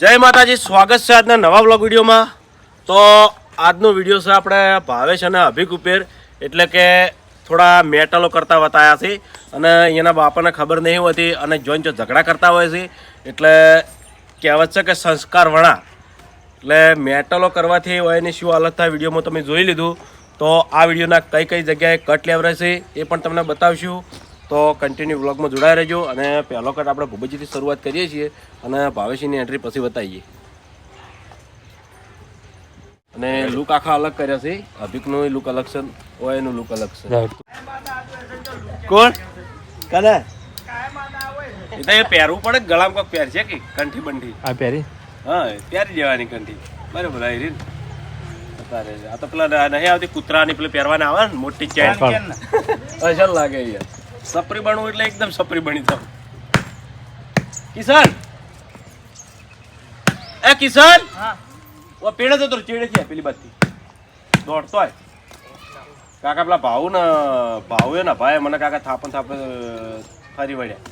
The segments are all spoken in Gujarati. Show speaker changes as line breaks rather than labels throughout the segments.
જય માતાજી, સ્વાગત છે આજના નવા બ્લોગ વિડીયોમાં. તો આજનો વીડિયો છે આપણે ભાવેશ અને અભિક ઉપેર, એટલે કે થોડા મેટલો કરતા બતાવ્યા છે. અને એના બાપાને ખબર નહીં હોતી અને જોઈને જો ઝઘડા કરતા હોય છે, એટલે કહેવત છે કે સંસ્કાર વણા. એટલે મેટલો કરવાથી હોય એની શું હાલત થાય વિડીયોમાં તમે જોઈ લીધું. તો આ વિડીયોના કઈ કઈ જગ્યાએ કટ લેવરાય છે એ પણ તમને બતાવશું. તો કન્ટિન્યુ વ્લોગમાં જોડાઈ રહેજો અને પહેલો કટ આપણે ભૂબજીથી શરૂઆત કરીએ છીએ અને ભાવેશીની એન્ટ્રી પછી બતાવીએ. અને લુક આખા અલગ કર્યા છે. અભિકનો લુક અલગ છે ઓયનો લુક અલગ છે. કોણ? કદા એ તો એ પહેરવું પડે ગળામાં કોક પહેર છે કે કંઠી બંઠી?
આ પહેરી?
હા પહેરી દેવાની કંઠી. બરાબર આવી આ તો પેલા નહીં આવતી કૂતરાની પેલી પહેરવાના આવે ને મોટી ચેન. અસર લાગે યાર. સપરી બનવું એટલે એકદમ સપરી બની જાવ કિશન? એ કિશન? ઓ પેડે તો તો ચેડે છે પેલી બાજથી. દોડતો હોય કાકા પેલા ભાવ ને ભાવ ને ભાઈ મને કાકા થાપન થાપે ફરી વળ્યા.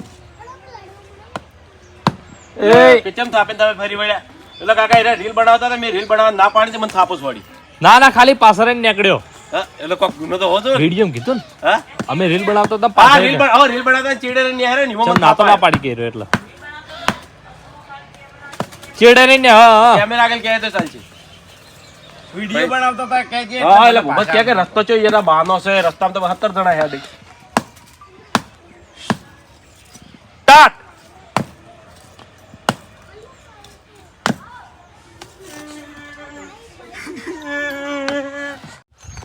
એ.
કેમ થાપે થાપે ફરી વળ્યા? એટલે કાકા એને રીલ બનાવતા હતા મેં રીલ બનાવવા ના પાડી મને થાપો છોડી
ના ના ખાલી પાછળ નીકળ્યો.
એટલે કોક ગુનો તો હોતો
રેડિયમ કીધું ને?
હા?
અમે રીલ બનાવતા હતા
હા રીલ. બના- રીલ બનાવતા ચેડે ને ન્યારે ને
હું નાતો ના પાડી કેરો એટલે. ચેડે નહીં ને હા હા.
કેમેરા આગળ કહે તો ચાલશે.
વિડિયો બનાવતા હતા કે કે
હા એટલે ભૂપત કે કે રસ્તો છે એના બાનો છે રસ્તામાં તો સત્તર જણા હેડી સ્ટાર્ટ!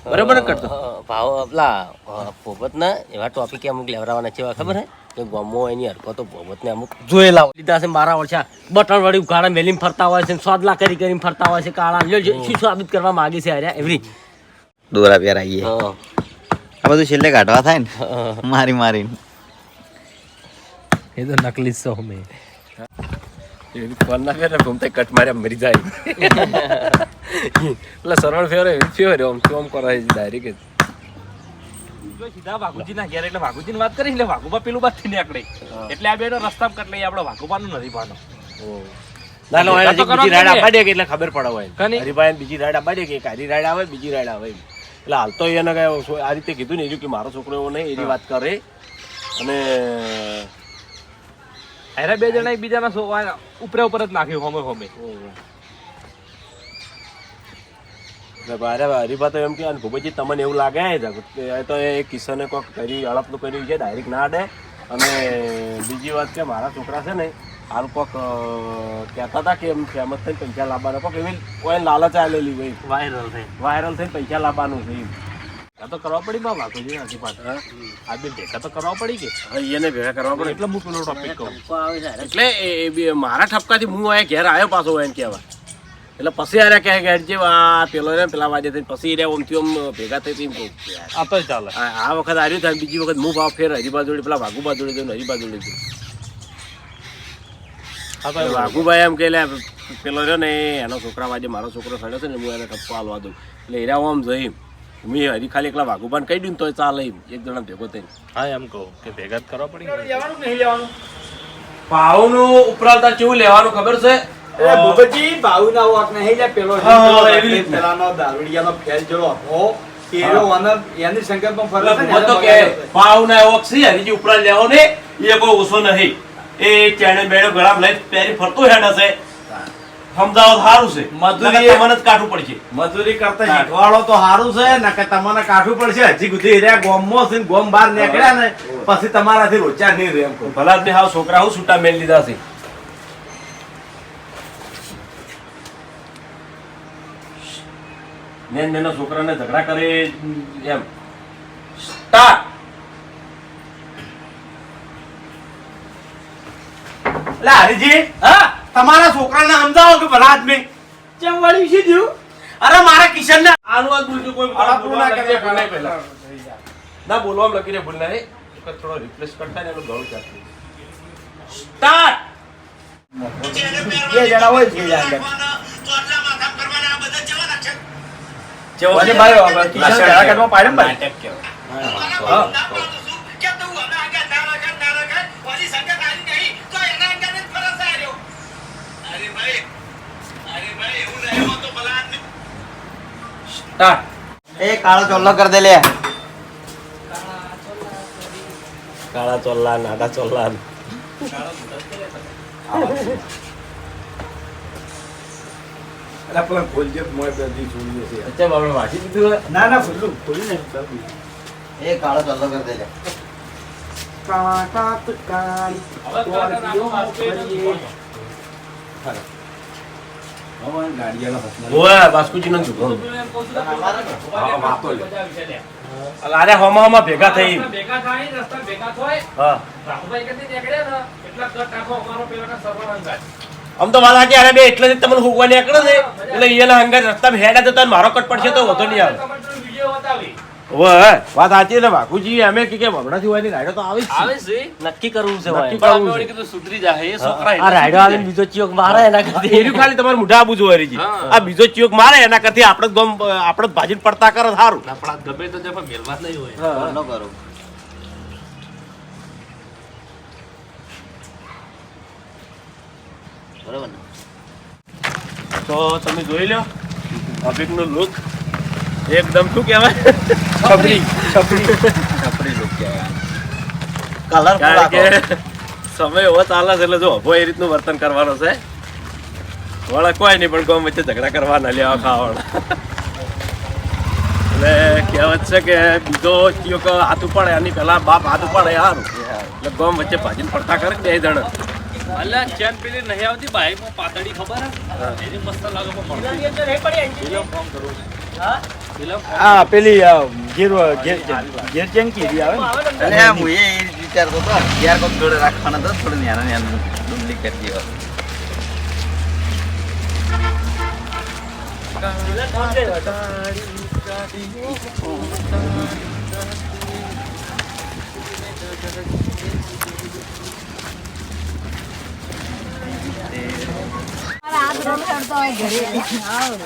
બરાબર કરતો?
ભાવ આપલા ભોબતના ને એવા ટોપિક અમુક લેવડાવવાના છે એવા ખબર હે? કે ગમો એની હરકતો ભોબતને અમુક જોયેલા. લીધા છે મારા ઓળછા બટન વાળી ઉઘાડા મેલીને ફરતા હોય છે સ્વાદલા કરી કરીને ફરતા હોય છે કાળા. લ્યો શું સાબિત કરવા માંગે છે અરે એવરી.
દોરા પ્યાર
આવીએ
આ બધું છેલ્લે કાઢવા થાય ને? મારી મારીને.
એ તો નકલી સો
એવી ફોન ના ફેરે ઘૂમતા કટ માર્યા મરી જાય. એટલે સરળ ફેરે ફેરે આમ શું આમ કરાય ડાયરેક્ટ
જો. સીધા વાઘુજી ઘેર એટલે વાઘુજી વાત કરી એટલે વાઘુબા પેલું બાદથી નીકળે. એટલે આ બેનો રસ્તા કટ લઈએ આપણે વાઘુબાનું નથી પાનો
ના ના બીજી
કરવા
આપવા દે એટલે ખબર પડે હોય? હરિભાઈ બીજી રાઈડ આપવા દે કે એક હારી રાઈડ આવે બીજી રાઈડ આવે એટલે હાલ તો એને કઈ આ રીતે કીધું ને એ કે મારો છોકરો એવો નહીં એની વાત કરે. અને
અરે બે જણા એકબીજાના આ ઉપરે ઉપર જ નાખ્યું હોમે હોમે.
મારે તો એમ કે અને ભૂપતજી તમને એવું લાગે તો એ કિશને કોઈક કરી અળપનું કર્યું છે ડાયરેક્ટ ના અડે અને બીજી વાત કે મારા છોકરા છે ને હાલ કોક કહેતા હતા કે એમ ફેમસ થઈને પૈસા લાવવાના. એવી કોઈ લાલચ હોય.
વાયરલ થઈ.
વાયરલ થઈને પૈસા લાવવાનું છે
આ તો કરવા પડી બા વાઘુજી નથી પાછળ આ બે ભેગા તો કરવા પડી કે?
એને ભેગા કરવા પડે.
એટલે હું પેલો ટોપિક કહું.
એટલે એ એ મારા ઠપકાથી હું અહીંયા ઘેર આવ્યો પાછો એમ કહેવા. એટલે પછી આરે કહે ઘેર જે આ પેલો રે પેલા વાજે થઈ પછી રે ઓમથી ઓમ ભેગા થઈ એમ કહું
આ તો ચાલે.
આ આ વખત આવ્યું થાય બીજી વખત હું ભાવ ફેર હરી બાજુ પેલા વાઘુબા બાજુડી જઈને હરી બાજુ જઈને.
આ તો
વાઘુભાઈ એમ કે પેલો રહ્યો ને એનો છોકરા વાજે મારો છોકરો સડ્યો છે ને હું એને ટપ્પો હાલવા દઉં. એટલે એરા આમ જઈ. મેં હરી ખાલી એકલા વાઘુબાન કહી દઉં તો ચાલે એમ એક જણા ભેગો થઈને.
હા એમ કહું કે ભેગા જ કરવા પડી.
લેવાનું નહીં લેવાનું?
ભાવનું ઉપરાલતા કેવું લેવાનું ખબર છે?
એ ભૂપતજી ભાવના વાક નહીં લે પેલો
હા, હા,
પેલો
એવી રીતના.
પેલાનો દારૂડિયાનો ફેલ જેવો હો એનો વનર એની સંકલ્પમાં ફરે છે
તો કે ભાવના એવો છે હરીજી ઉપરાંત લેવો ને એ કોઈ ઓછો નહીં. એ ચેણે બેડો ગળામ લઈ પહેરી ફરતો હેડ હશે. સમજાવો સારું છે.
મજૂરી-
નકર કાઢવું પડશે.
મજૂરી કરતા શીખવાડો તો સારું છે ને કે તમને કાઠું પડશે. હજી સુધી રહ્યા ગોમમાં છે ગોમ બહાર નીકળ્યા ને પછી તમારાથી રોચા નહીં રહે એમ.
ભલા હાવ છોકરા હું છૂટા મેલ લીધા છે. નેન નેના છોકરાને ઝઘડા કરે એમ. સ્ટાર્ટ.
હરીજી હા? તમારા છોકરાને સમજાવો કે ભલા આદમી? ચમ વળી શું થયું અરે મારા કિશન ને
આનું આ બોલજો કોઈ
અડાપરું ના કરે
ભૂલ નહીં પહેલા. ના બોલવામાં લખી દે ભૂલ ના એક થોડો રિપ્લેસ કરતા ને એનું ગળું ચાલતું સ્ટાર્ટ
બે જણા હોય છે આગળ. વળી ભાઈ, કિશન જરા કાઢવા પાડે ભાઈ.
નાટક કહેવાય.
હા.
કેમ તો હું અમે આગળ તારા ઘર તારા ઘર, વળી સંગત આવી નહીં, તો એના અંગાને જ ફરજ આવ્યો. અરે ભાઈ
સ્ટાર્ટ
એ કાળો ચોલ્લો કર દે લે.
કાળા ચોલ્લા નાડા ચોલ્લા.
ના ના ખુલ્લું ખુલ્લું ને
એ કાળો ચોલ્લો કર દે લે.
કાકા કાળી
ઓય બાસ્કુજીનો. અરે હોમા હોમા ભેગા થઈ.
ભેગા થાય રસ્તા ભેગા થાય.
હા.
રાહુલભાઈ કદી નીકળ્યા ને એટલા કટ નાખો અમારો પેલા સર્વર અંગાજ
આમ તો વાત આજે અરે બે એટલે જ તમને હુકવા નીકળે ને એટલે એના હંગાર રસ્તામાં હેડા જતા મારો કટ પડશે તો વધુ નહીં આવે. વાત સાચી ને બાપુજી અમે કે કે હમણાંથી હોયની તો આવી
આવે છે.
નક્કી કરવું છે
નક્કી કરવું છે.
કીધું સુધરી જાય એ છોકરા
આ રાયડો આવીને બીજો ચિયોક મારે એના કરતી.
એર્યું ખાલી તમારે મુઢા આબુ જોવા રહી આ બીજો ચિયોક મારે એના કરતી આપણે ગમ આપણે જ પડતા કરે સારું.
આપણા ગમે તો જે મેલવા નહીં હોય.
ચોલ્લો કરો બરોબર.
તો તમે જોઈ લો નો લુક એકદમ શું કહેવાય? છપરી. છપરી.
છપરી લુક કહેવાય કલર
કે સમય એવો ચાલે છે એટલે જો અભો એ રીતનું વર્તન કરવાનું છે. વળા કોઈ નહીં પણ ગમ વચ્ચે ઝઘડા કરવાના લેવા ખાવાના. એટલે કહેવત છે કે બીજો કયો કે હાથ ઉપાડે આની પેલા બાપ હાથ ઉપાડે સારું એટલે ગમ વચ્ચે ભાજીને પડતા કરે બે જણ.
અલ્યા ચેન પેલી નહીં આવતી બાઈક પાતળી ખબર એની મસ્ત લાગે પણ મળતી પેલો ફોર્મ કરવું પેલો
હા પેલી ગેર ગેર ચેંકી રી આવે ને.
આ હું એ એ જ વિચારતો હતો કોક જોડે રાખવાના તો થોડું ને આને ડુબલી કરી દેવા
આ રોલ કરતો હોય ઘરે. આવો.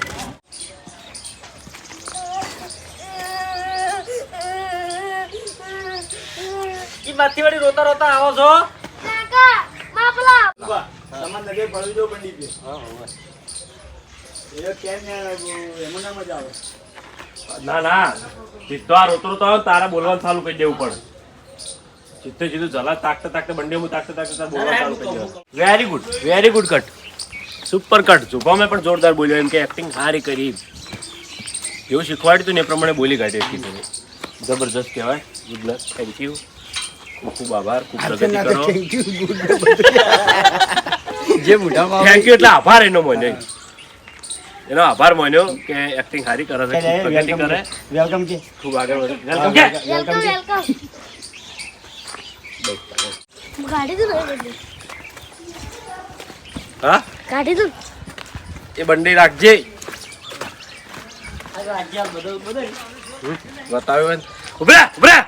બાથી વળી રોતા રોતા આવો છો?
તમારે નજર પડવી જો પંડિત એ કેમ ને એમાં ના મજા આવે.
ના ના. સીધો આ રોતો રોતો આવે ને તારે બોલવાનું ચાલુ કરી દેવું પડે. સીધે સીધું જલા તાકતા તાકતા બંને હું તાકતા તાકતા તારે બોલવાનું ચાલુ કરી દેવું. Very good very good cut super cut શુભમે પણ જોરદાર બોલ્યો એમ કે એક્ટિંગ સારી કરી. એવું શીખવાડ્યું હતું ને એ પ્રમાણે બોલી કાઢી એટલી કરી જબરજસ્ત કહેવાય. ગુડ લક થેન્ક યુ ખૂબ આભાર ખૂબ પ્રગતિ કરો.
જે મોઢામાં
થેન્ક યુ એટલે આભાર એનો મને એનો આભાર માન્યો કે એક્ટિંગ સારી કરે છે ખૂબ પ્રગતિ કરે.
વેલકમ કે.
ખૂબ આગળ વધે. વેલકમ કે.
વેલકમ વેલકમ ગાડી દો
હા?
ગાડી દો
એ બંડી રાખજે.
બતાવ્યું રાજ્ય બધું બધું
બતાવ્યો ઉભરા ઉભરા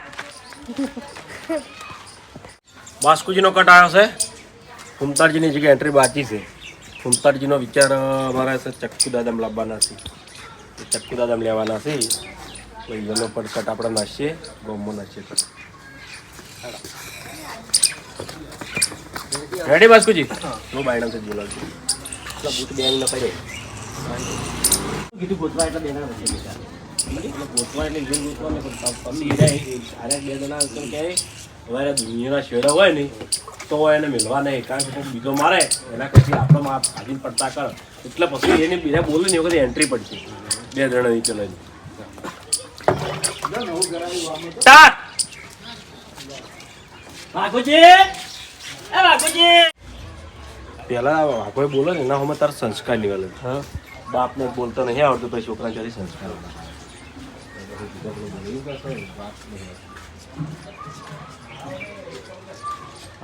બાસ્કુજીનો કટ આવ્યો છે? ફૂમતાળજીની જગ્યાએ એન્ટ્રી બાકી છે. ફૂમતાળજીનો વિચાર અમારા છે ચક્કુ દાદામ લાવવાના છે. ચક્કુ દાદામ લેવાના છે. યલો પર કટ આપણે નાખીએ ગોમો નાખીએ કટ રેડી બાસ્કુજી હું. બાયણા બોલાવજો. એટલા બૂટ બેંગ ન પડે કીધું ગોતવા એટલે બેના નથી ગોતવા એટલે જેમ ગોતવા ને પણ તમે બે જણા કેમ અમારે દુનિયાના શેડા હોય ને તો એને મિલવા નહીં કારણ કે બીજો મારે એના પછી આપણો માં ભાગીને પડતા કર. એટલે પછી એને બીજા બોલે ને એ વખતે એન્ટ્રી પડશે. બે જણાની ચલે સ્ટાર્ટ
વાઘુજી! એ વાઘુજી!
પેલા વાઘોએ બોલો ને એના હોમાં તારા સંસ્કાર નીકળે હા. બાપને બોલતો નહીં આવડતું પછી છોકરા ક્યારે સંસ્કાર.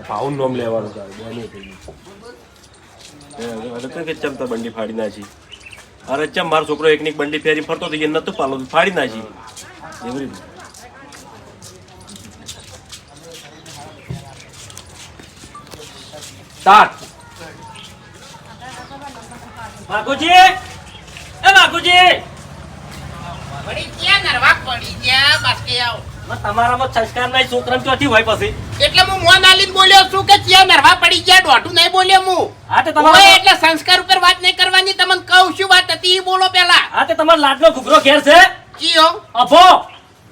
ભાવનું નામ લેવાનું તારે બેનું થઈ ગયું એ હવે હવે કઈ ચમતા બંડી ફાડી નાખી? અરે ચમ મારો છોકરો એકની એક બંડી ફેરી ફરતો હતો એ નતું પાલો ફાડી નાખી. એવી રીતે.
સ્ટાર્ટ
વાઘુજી એ
નરવા પડી ગયા બાકી આવો.
તમારામાં સંસ્કાર નહીં છોકરા ચોથી હોય પછી?
હું મોન આલીન બોલ્યો છું કે ક્યાં નરવા પડી ગયા દોઢું નહીં બોલ્યો હું
આ તે
ઓય,
તમારા
એટલે સંસ્કાર ઉપર વાત નહીં કરવાની તમને કહું છું વાત હતી ઈ બોલો પેલા
હા તો તમારો લાડનો ઘૂઘરો ઘેર છે?
કીયો
અભો.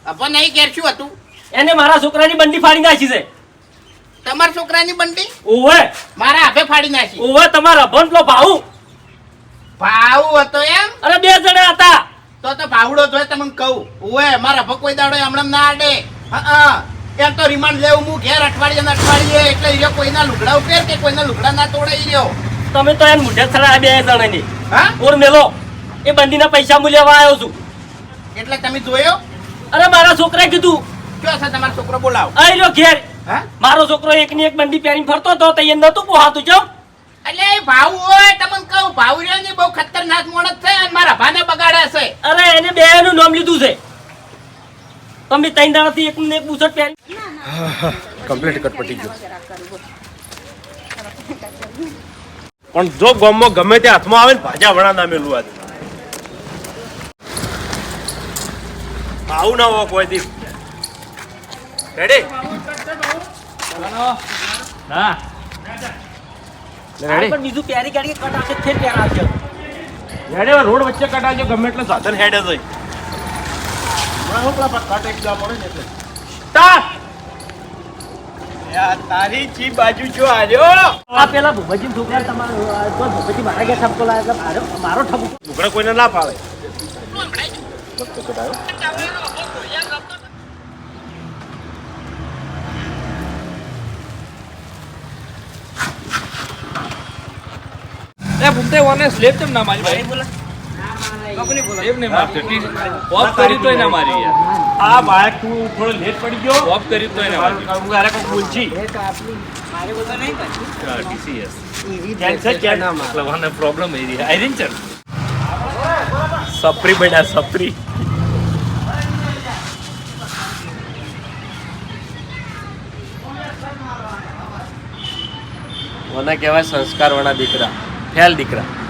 અભો નહીં ઘેર શું હતું?
એને મારા છોકરાની બંડી ફાડી નાખી છે.
તમારા છોકરાની બંડી?
ઓવે
મારા હાથે ફાડી નાખી.
ઓવે તમારા અભન પેલો ભાઉ
ભાવ હતો એમ?
અરે બે જણા હતા.
તો તો ભાવડો જોઈએ તમને કહું. ઓય મારા ભો કોઈ દાડો હમણાં ના આડે. હા. એમ તો રિમાન્ડ લેવું હું ઘેર અઠવાડિયે ને અઠવાડિયે એટલે એ કોઈના લુગડા ઉપર કે કોઈના લુગડા ના તોડે એ રહ્યો.
તમે તો એમ મુઢે થરા બે જણાની.
હા?
ઓર મેલો એ બંદીના પૈસા હું લેવા આવ્યો છું.
એટલે તમે જોયો?
અરે મારા છોકરાએ કીધું.
કયો છે તમારો છોકરો? બોલાવો.
આ રહ્યો ઘેર.
હા?
મારો છોકરો એકની એક બંડી પહેરીને ફરતો હતો તો એ નતું પોહાતું જો
એટલે એ ભાવ હોય તમને કહું ભાવ રહ્યો ને બહુ ખતરનાક મોણસ છે અને મારા ભાને બગાડ્યા છે.
અરે એને બે નું નામ લીધું છે. તમે ત્રણ દાડાથી એક ને એક બુસટ પહેરી.
કમ્પ્લીટ કટપટી ગયો. પણ જો ગમમાં ગમે તે હાથમાં આવે ને ભાજા વણા ના મેલું આજે આવું ના હોય કોઈ દી. રેડી
હા.
રેડી
પણ બીજું પહેરી કાઢી કટ આખે ફેર પહેરાવશે.
રેડી રોડ વચ્ચે કટાજો ગમે એટલે સાધન હેડે છે
તારી ચી બાજુ જો આજો.
આ પેલા ભૂપતજી છોકરા તમારો આ તો ભૂપતજી મારા ઘેર ઠપકો લાગે મારો મારો ઠપકો.
ઢોકળા કોઈને ના ફાવે.
એ ભૂમતે ઓને સ્લેબ કેમ ના મારી ભાઈ એમ નહીં
સપરી બેટા સપરી. મને કહેવાય સંસ્કારવાળા દીકરા. ખ્યાલ દીકરા.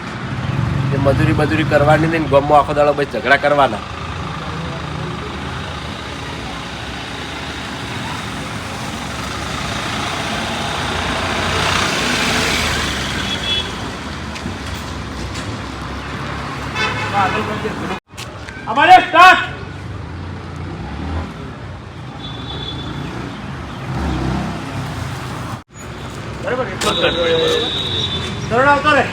મજૂરી મજૂરી કરવાની નહીં ગમો આખો દાડો ભાઈ ઝઘડા કરવાના અમારે સ્ટાર્ટ બરાબર એટલો જ કટ ધોરણ આવતો રે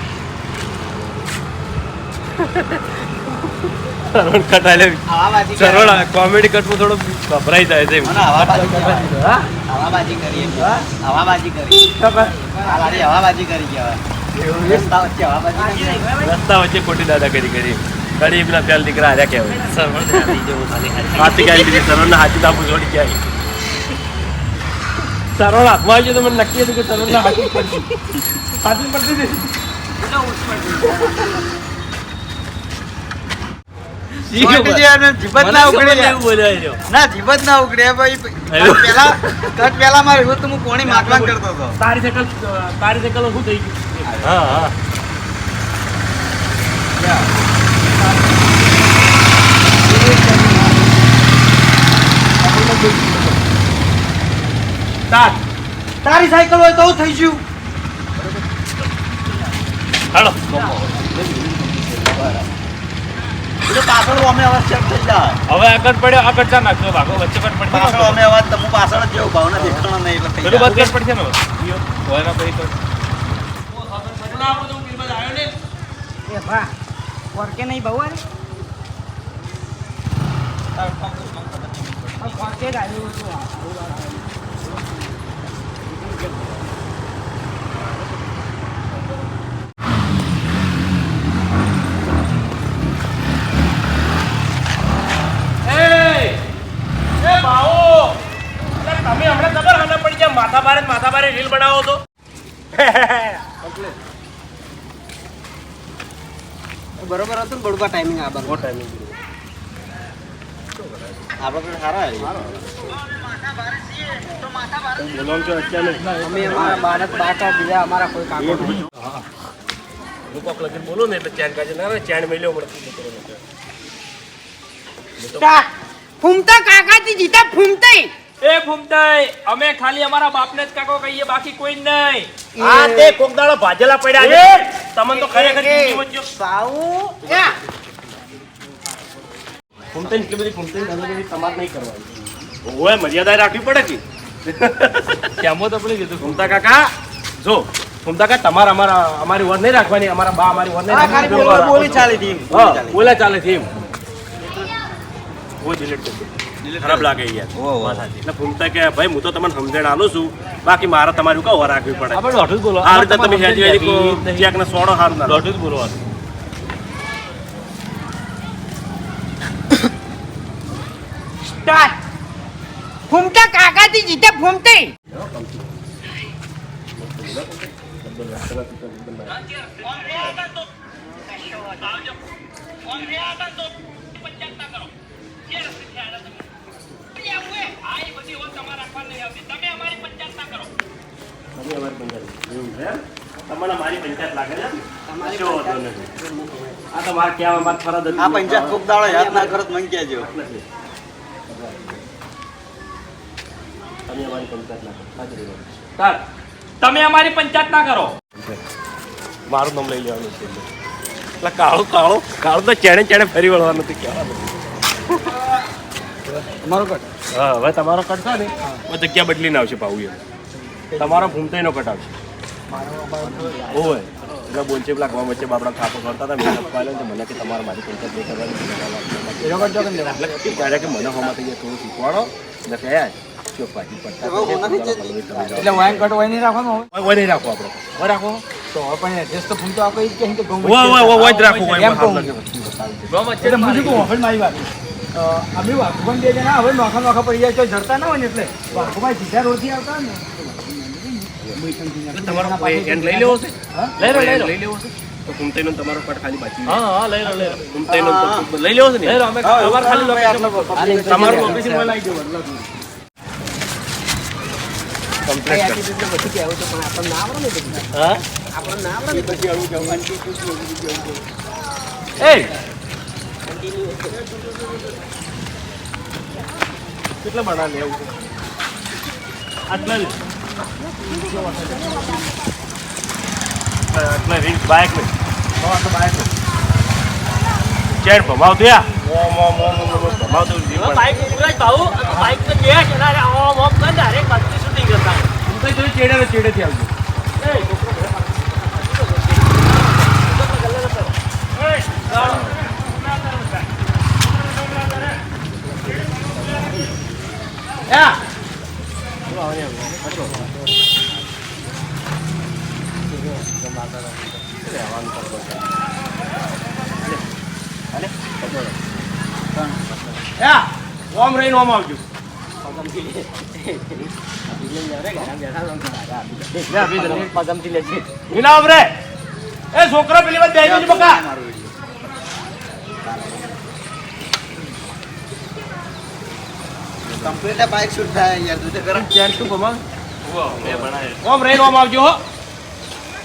સરળ કટ આલે
હવાબાજી
સરળ કોમેડી કટમાં થોડો ગભરાઈ જાય છે
હવાબાજી કરીએ હવાબાજી કરી હવાબાજી કરી. કહેવાય રસ્તા વચ્ચે
ખોટી દાદાગીરી કરી ઘડી પેલા ફેલ દીકરા હાર્યા કહેવાય હાથી ગાઈ દીધી સરળ હાથી દાબુ જોડી ક્યાંય. સરોડ હાથમાં આવી તો મને નક્કી હતું કે સરળ હાથી પડતી હાથી પડતી હતી તારી સાયકલ તારી સાયકલ શું થઈ ગયું? હા હા. સ્ટાર્ટ
તારી સાયકલ હોય તો થઈ ગયું.
હાલો.
પાછળ અમે અવાજ ચેક થઈ જાય.
હવે આગળ પડ્યો આગળ ચા નાખજો ભાગો વચ્ચે પણ પડશે
પાછળ અમે અવાજ તમે પાછળ જ જેવું ભાવના દેખાણો નહીં એટલે.
બંધ કટ પડશે ને હવે? એના પછી તો.
એ બાવો એટલે તમે હમણાં ખબર હમણાં પડી જાય માથા ભારે માથા ભારે રીલ બનાવો તો.
બરોબર હતું ને બરોબર ટાઈમિંગ આ
બહુ ટાઈમિંગ
આપણે તો સારા
બોલવાનું તો અત્યારે?
અમે અમારા બાળક બાટા બીજા અમારા કોઈ કાકો નહીં.
હું. કોક લગીન બોલું ને એટલે ચેન કાજે ના ચેન મેલ્યો મળતું
ફૂમતા કાકાથી જીતા ફૂમતે
એ ફૂમતાઈ અમે ખાલી અમારા બાપને જ કાકો કહીએ બાકી કોઈ નહીં.
આ તે કોક દાડો ભાજેલા પડ્યા છે. તમને તો ખરેખર જિંદગીમાં જો.
સાઉ.
ફૂમતાઈ એટલી બધી ફૂમતાઈ દાદાગીરી તમારે નહીં કરવાની. ઓય મર્યાદા રાખવી પડે કે?
કેમો તો પડી કીધું?
ફૂમતા કાકા જો ફૂમતા કાકા તમારે અમારા અમારી વર નહીં રાખવાની અમારા બા અમારી વર નહીં રાખવાની.
બોલી- ચાલે
થી બોલે ચાલે થી એમ. ઓ delete કરી. ખરાબ લાગે યાર. એટલે ફૂમતા કે ભાઈ હું તો તમને સમજણ આલું છું. બાકી મારે તમારું કહો રાખવી પડે.
આપણે લોટું બોલો
આ રીતે તમે હેજી હેજી ચેક ને સોડો હારું ના
જ બોલવાનું.
સ્ટાર્ટ ફૂમતા કાકાથી જીતા ફૂમતે.
તમે અમારી પંચાયત એવું છે તમને મારી પંચાયત લાગે છે કશો વાંધો નથી. આ તો કહેવા મારે ફરજ હતી.
આ પંચાયત કોક દાડો યાદ ના કરો મને કહેજો.
તમે અમારી પંચાયત લાગે કરો.
ચાલ. તમે અમારી પંચાયત ના કરો.
મારું નામ લઈ લેવાનું છે. એટલે. કાળું કાળું કાળું તો ચેણે ચેણે ફરી વળવાનું નથી કહેવાનું
તમારો કટ.
હા હવે તમારો કટ થાય ને હવે જગ્યા બદલીને આવશે પાવું એમ તમારો ભૂમતાઈનો કટ આવશે. ઓય એટલે બોલશે પેલા ગામ વચ્ચે બાપડા ખાતો કરતા હતા મેં આવ્યો ને મને કે તમારે મારી પંચાયત નહીં કરવાની
એનો કટ કે નહીં?
એટલે ત્યારે કે મને હોમાં થઈ ગયા થોડું શીખવાડો. એટલે કયા પાછી પડતા એટલે
એટલે વાયન કટ હોય નહીં રાખવાનું
નહીં રાખો આપણે. રાખો
તો પણ એડ્રેસ તો આપે ઈ કે ગૌ
ઓય ઓય ઓય ઓય રાખો
એમ કહું.
એટલે
મુજબ હવે મારી વાત અમે વાઘુભાઈ બે જણા હવે નોખા નોખા પડી જાય તો જડતા ના હોય ને એટલે વાઘુભાઈ સીધા રોડથી આવતા ને.
તમારો એન્ડ લઈ લેવો છે?
લઈ લઈ
લેવો છે? તો ભૂમતાઈનો તમારો કટ ખાલી બાકી
હા હા લઈ લો લઈ લો.
ભૂમતાઈનો લઈ લેવો છે ને?
લઈ લો અમે અમારે ખાલી location
તમારું લોકેશન મને આવી ગયું કમ્પ્લીટ
હા?
એ કેટલા બના લેવું છે? આટલા. આટલા રીંગ બાઇક ને બાઇક ચેડ ઓમ ઓમ ભમાવતું જીવન
બાઈક ઉભરાય ભાऊ બાઈક તો બે છે ના ઓમ ઓમ કર ડાયરેક્ટ બાકી શૂટિંગ કરતા
હું તો જોઈ ચેડે ને ચેડેથી આવજો. ઓમ આવજો. એ છોકરો પેલી વાત બેસી બકા.
કમ્પ્લીટ બાઇક શૂટ થાય યાર તું તો ગરમ
ચેન શું ભમાવ ઓમ રહીને ઓમ આવજો હો.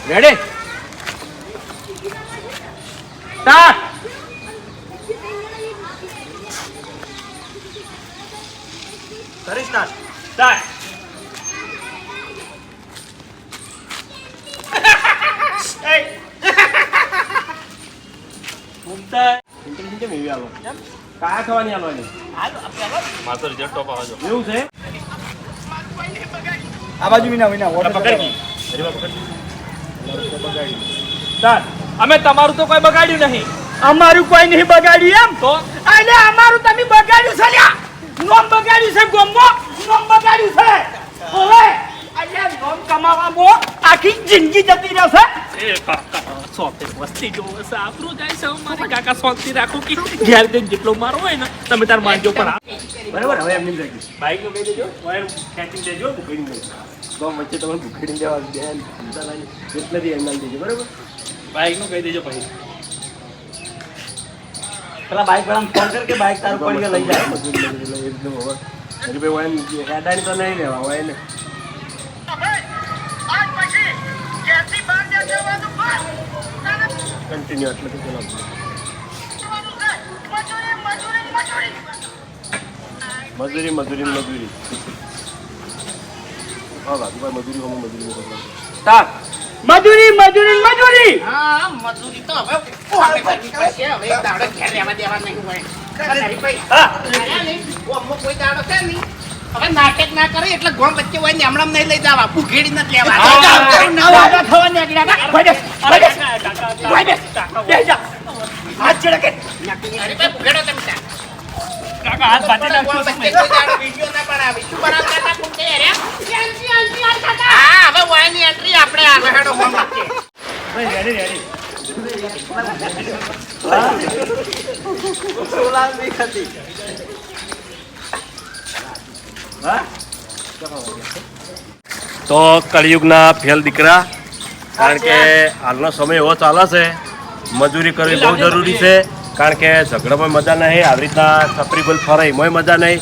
રેડી સ્ટાર્ટ
કરી સ્ટાર્ટ
સ્ટાર્ટ કાયા થવાની આલવાની
મારે તો રિઝલ્ટ ટોપ આવજો
એવું છે?
આ બાજુ વિના વિના
આ પકડી સ્ટાર્ટ
અમે તમારું તો કોઈ બગાડ્યું નહીં.
અમારું કોઈ નહીં બગાડ્યું એમ.
તો?
અને અમારું તમે બગાડ્યું છે લ્યા નોમ બગાડ્યું છે ગોમો નોમ બગાડ્યું છે ઓવે અલ્યા નોમ કમાવામાં આખી જિંદગી જતી રહેશે?
એ કાકા સોતે વસ્તી જો હશે આપણું જાય છે મારી કાકા શાંતિ રાખો કે ઘેર જઈને જેટલો મારો હોય ને તમે તાર
બરાબર હવે એમની બાઈકનું કહી દેજો વાયર ખેંચી દેજો ભૂખડી દેજો. તો વચ્ચે તમે ભૂખડી દેવા બેન એટલેથી એમ દેજો બરાબર?
બાઈકનું કહી દેજો ભાઈ.
પેલા બાઈક વાળાને ફોન કર કે બાઈક તારું પડી લઈ જાય
વાયન હેડાણી તો નહીં લેવા હોય ને
આજ પછી ઘેરથી બહાર ન જવાનું બસ તને
કન્ટિન્યુ એટલે
છે મજૂરી મજૂરી મજૂરી
મજૂરી. મજૂરી ને મજૂરી હા મજૂરી હોમ મજૂરી કરો
મજૂરી મજૂરી મજૂરી.
હા મજૂરી તો હવે કોને કરવી પડશે હવે દાડો ઘેર રહેવા દેવા નહીં હોય. અને હરીભાઈ, આયા નહીં, ગોમમાં કોઈ દાડો છે નહીં. હવે નાટક ના કરે એટલે ગોમ વચ્ચે હોય ને હમણાં નહીં લઈ જવા ભૂખેડી નથી લેવા.
થવા નીકળ્યા હતા. ભાઈ બેસ, ભાઈ બેસ, ભાઈ બેસ, બેસ જા. હાથ ચડકે.
હરીભાઈ, ભૂખેડો તમે ત્યાં.
કાકા, હાથ બાંધી
ગોમ
નાખજો
વચ્ચે
તમે.
કોઈ દાડો વીડિયો ના બનાવે. શું બનાવતા હતા ભૂખે હેર્યા? હા, હવે વાયની entry આપણે આવે હેડો ગોમ વચ્ચે.
તો કળિયુગના ફેલ દીકરા કારણ કે હાલનો સમય એવો ચાલે છે મજૂરી કરવી બહુ જરૂરી છે. કારણ કે ઝઘડામાં મજા નહીં આવી રીતના છપરી ગોલ ફરે એમાંય મજા નહીં.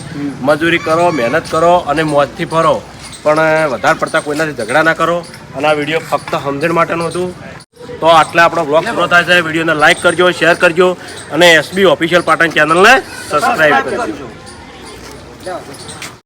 મજૂરી કરો મહેનત કરો અને મોજથી ફરો પણ વધારે પડતા કોઈનાથી ઝઘડા ના કરો. અને આ વીડિયો ફક્ત સમજણ માટેનું હતું. તો આટલે આપણો બ્લોગ પૂરો થાય છે. વિડીયોને લાઈક કરજો શેર કરજો અને એસબી ઓફિશિયલ પાટણ ચેનલને સબસ્ક્રાઈબ કરજો.